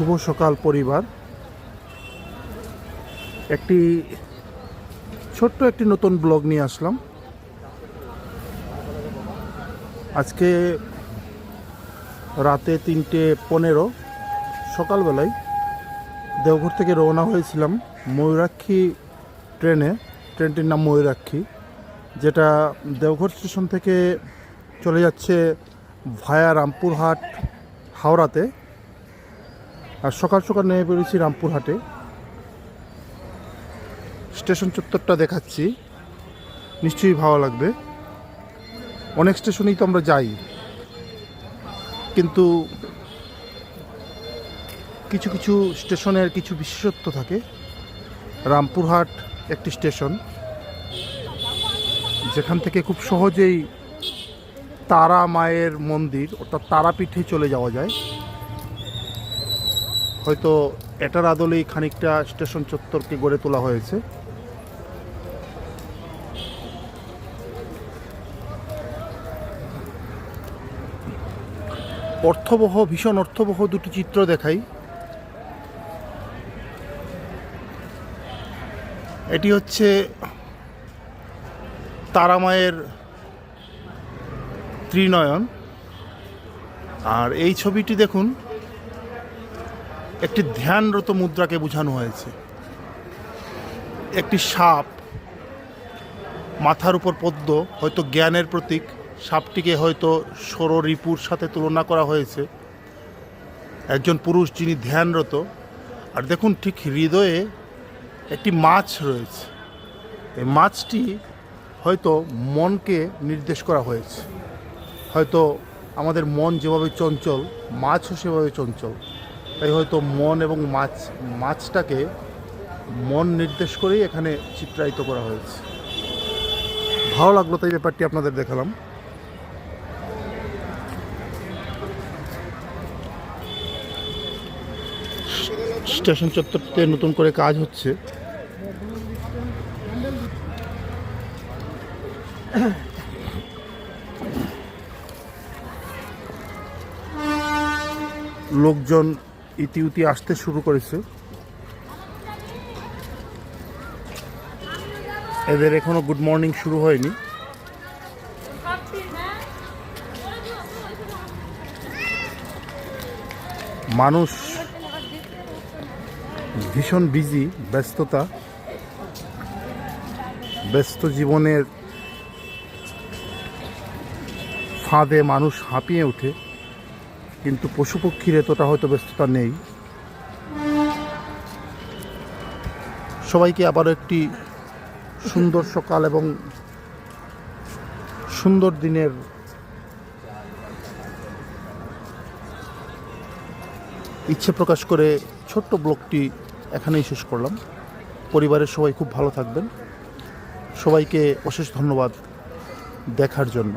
শুভ সকাল পরিবার। একটি ছোট্ট একটি নতুন ব্লগ নিয়ে আসলাম। আজকে রাতে তিনটে পনেরো সকালবেলায় দেওঘর থেকে রওনা হয়েছিলাম ময়ূরাক্ষী ট্রেনে। ট্রেনটির নাম ময়ূরাক্ষী, যেটা দেওঘর স্টেশন থেকে চলে যাচ্ছে ভায়া রামপুরহাট হাওড়াতে। আর সকাল সকাল নেমে পড়েছি রামপুরহাটে। স্টেশন চত্বরটা দেখাচ্ছি। নিশ্চয়ই ভালো লাগবে। অনেক স্টেশনেই তো আমরা যাই। কিন্তু কিছু কিছু স্টেশনের কিছু বিশেষত্ব থাকে। রামপুরহাট একটি স্টেশন। যেখান থেকে খুব সহজেই তারা মায়ের মন্দির অর্থাৎ তারাপীঠে চলে যাওয়া যায়। হয়তো এটার আদলেই খানিকটা স্টেশন চত্বরকে গড়ে তোলা হয়েছে। অর্থবহ, ভীষণ অর্থবহ দুটি চিত্র দেখাই। এটি হচ্ছে তারামায়ের ত্রিনয়ন। আর এই ছবিটি দেখুন। একটি ধ্যানরত মুদ্রাকে বোঝানো হয়েছে। একটি সাপ মাথার উপর পদ্ম, হয়তো জ্ঞানের প্রতীক। সাপটিকে হয়তো ষোড় রিপুর সাথে তুলনা করা হয়েছে। একজন পুরুষ যিনি ধ্যানরত। আর দেখুন ঠিক হৃদয়ে একটি মাছ রয়েছে। এই মাছটি হয়তো মনকে নির্দেশ করা হয়েছে। হয়তো আমাদের মন যেভাবে চঞ্চল, মাছও সেভাবে চঞ্চল। তাই হয়তো মন এবং মাছ, মাছটাকে মন নির্দেশ করেই এখানে চিত্রায়িত করা হয়েছে। ভালো লাগল তাই ব্যাপারটি আপনাদের দেখালাম। স্টেশন চত্বরতে নতুন করে কাজ হচ্ছে। লোকজন ইতিউতি আসতে শুরু করেছে। এদের এখনও গুড মর্নিং শুরু হয়নি। মানুষ ভীষণ বিজি ব্যস্ততা, ব্যস্ত জীবনের ফাঁদে মানুষ হাঁপিয়ে ওঠে। কিন্তু পশু পক্ষীর এতটা হয়তো ব্যস্ততা নেই। সবাইকে আবারও একটি সুন্দর সকাল এবং সুন্দর দিনের ইচ্ছে প্রকাশ করে ছোট্ট ব্লগটি এখানেই শেষ করলাম। পরিবারের সবাই খুব ভালো থাকবেন। সবাইকে অশেষ ধন্যবাদ দেখার জন্য।